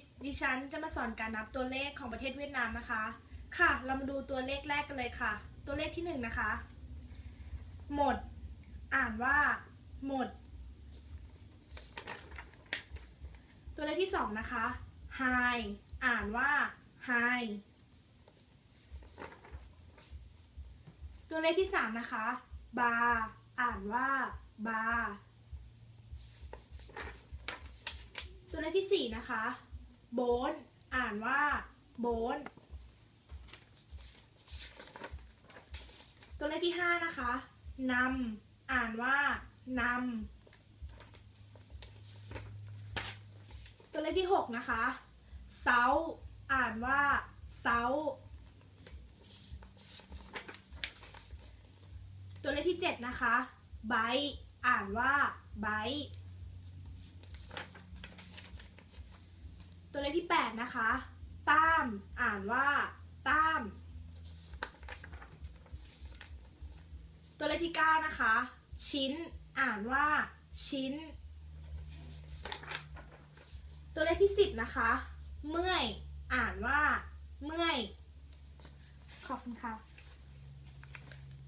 ดดิฉันจะมาสอนการนับตัวเลขของประเทศเวียดนามนะคะ ค่ะ เรามาดูตัวเลขแรกกันเลยค่ะ ตัวเลขที่หนึ่งนะคะ หมด อ่านว่า หมด ตัวเลขที่สองนะคะ high อ่านว่า high ตัวเลขที่สามนะคะ bar อ่านว่า bar ตัวเลขที่สี่นะคะ bone อ่านว่า bone ตัวเลขที่ห้านะคะนำอ่านว่านำตัวเลขที่หกนะคะเซาอ่านว่าเซาตัวเลขที่เจ็ดนะคะไบอ่านว่าไบตัวเลข ที่แปดนะคะต้าม อ่านว่าต้าม ตัวเลขที่ 9 นะคะ ชิ้น อ่านว่า ชิ้น ตัวเลขที่ 10 นะคะ เมื่อย อ่านว่า เมื่อย ขอบคุณค่ะ